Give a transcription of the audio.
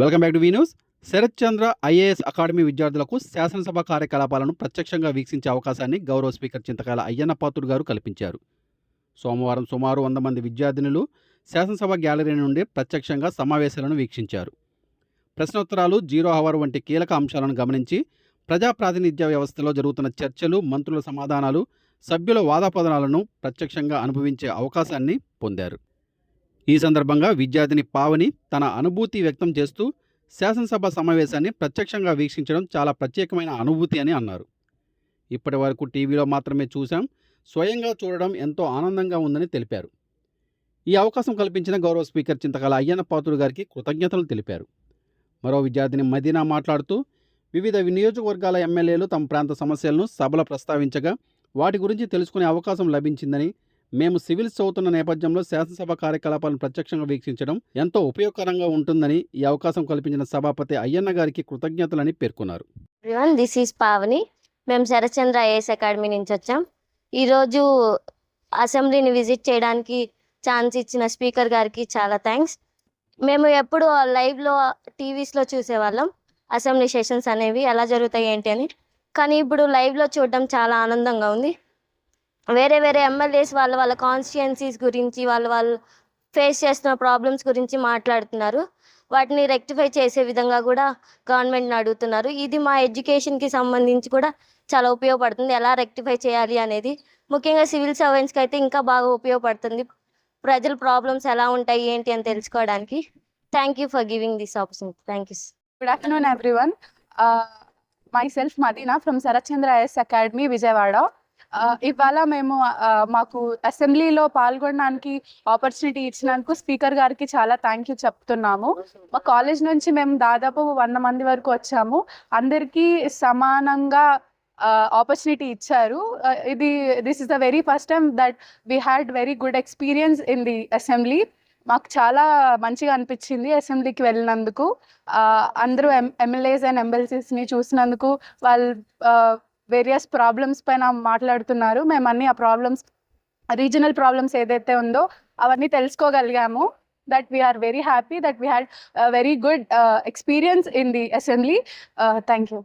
Welcome back to V news. Sharat Chandra IAS academy విద్యార్థులకు శాసనసభ కార్యకలాపాలను ప్రత్యక్షంగా వీక్షించే అవకాశాన్ని గౌరవ స్పీకర్ చింతకాల అయ్యన్న పాత్రుడు గారు కల్పించారు. సోమవారం సుమారు వంద మంది విద్యార్థినులు శాసనసభ గ్యాలరీ నుండి ప్రత్యక్షంగా సమావేశాలను వీక్షించారు. ప్రశ్నోత్తరాలు జీరో అవర్ వంటి కీలక అంశాలను గమనించి ప్రజాప్రాతినిధ్య వ్యవస్థలో జరుగుతున్న చర్చలు మంత్రుల సమాధానాలు సభ్యుల వాదాపదనాలను ప్రత్యక్షంగా అనుభవించే అవకాశాన్ని పొందారు. ఈ సందర్భంగా విద్యార్థిని పావని తన అనుభూతి వ్యక్తం చేస్తూ శాసనసభ సమావేశాన్ని ప్రత్యక్షంగా వీక్షించడం చాలా ప్రత్యేకమైన అనుభూతి అని అన్నారు. ఇప్పటి వరకు టీవీలో మాత్రమే చూశాం. స్వయంగా చూడడం ఎంతో ఆనందంగా ఉందని తెలిపారు. ఈ అవకాశం కల్పించిన గౌరవ స్పీకర్ చింతకాల అయ్యన్న పాత్రుడు గారికి కృతజ్ఞతలు తెలిపారు. మరో విద్యార్థిని మదీనా మాట్లాడుతూ వివిధ నియోజకవర్గాల ఎమ్మెల్యేలు తమ ప్రాంత సమస్యలను సభలో ప్రస్తావించగా వాటి గురించి తెలుసుకునే అవకాశం లభించిందని మేము సివిల్స్ చదువుతున్న నేపథ్యంలో శాసనసభ కార్యకలాపాలను ప్రత్యక్షంగా వీక్షించడం ఎంతో ఉపయోగకరంగా ఉంటుందని ఈ అవకాశం కల్పించిన సభాపతి అయ్యన్న గారికి కృతజ్ఞతలని పేర్కొన్నారు. దిస్ ఈస్ పావని మేము శరచంద్ర ఐఏఎస్ అకాడమీ నుంచి వచ్చాం. ఈరోజు అసెంబ్లీని విజిట్ చేయడానికి ఛాన్స్ ఇచ్చిన స్పీకర్ గారికి చాలా థ్యాంక్స్. మేము ఎప్పుడు లైవ్లో టీవీస్లో చూసేవాళ్ళం. అసెంబ్లీ సెషన్స్ అనేవి ఎలా జరుగుతాయి ఏంటి అని. కానీ ఇప్పుడు లైవ్లో చూడడం చాలా ఆనందంగా ఉంది. వేరే వేరే ఎమ్మెల్యేస్ వాళ్ళ వాళ్ళ కాన్స్టిట్యుయెన్సీస్ గురించి వాళ్ళ వాళ్ళు ఫేస్ చేస్తున్న ప్రాబ్లమ్స్ గురించి మాట్లాడుతున్నారు. వాటిని రెక్టిఫై చేసే విధంగా కూడా గవర్నమెంట్ని అడుగుతున్నారు. ఇది మా ఎడ్యుకేషన్కి సంబంధించి కూడా చాలా ఉపయోగపడుతుంది. ఎలా రెక్టిఫై చేయాలి అనేది. ముఖ్యంగా సివిల్ సర్వెంట్స్కి అయితే ఇంకా బాగా ఉపయోగపడుతుంది. ప్రజల ప్రాబ్లమ్స్ ఎలా ఉంటాయి ఏంటి అని తెలుసుకోవడానికి. Thank you for giving this opportunity thank you good afternoon everyone myself Madina Madina Sharat Chandra IAS academy Vijayawada ఇవాళ మేము మాకు అసెంబ్లీలో పాల్గొనడానికి ఆపర్చునిటీ ఇచ్చినందుకు స్పీకర్ గారికి చాలా థ్యాంక్ యూ చెప్తున్నాము. మా కాలేజ్ నుంచి మేము దాదాపు వంద మంది వరకు వచ్చాము. అందరికీ సమానంగా ఆపర్చునిటీ ఇచ్చారు. ఇది this is the very first time that we had very good experience in the assembly మాకు చాలా మంచిగా అనిపించింది అసెంబ్లీకి వెళ్ళినందుకు. అందరూ ఎం ఎమ్మెల్యేస్ అండ్ ఎమ్మెల్సీస్ని చూసినందుకు వాళ్ళు వేరియస్ ప్రాబ్లమ్స్ పైన మాట్లాడుతున్నారు. మేము అన్ని ఆ ప్రాబ్లమ్స్ రీజనల్ ప్రాబ్లమ్స్ ఏదైతే ఉందో అవన్నీ తెలుసుకోగలిగాము. That we are very happy that we had very good experience in the assembly thank you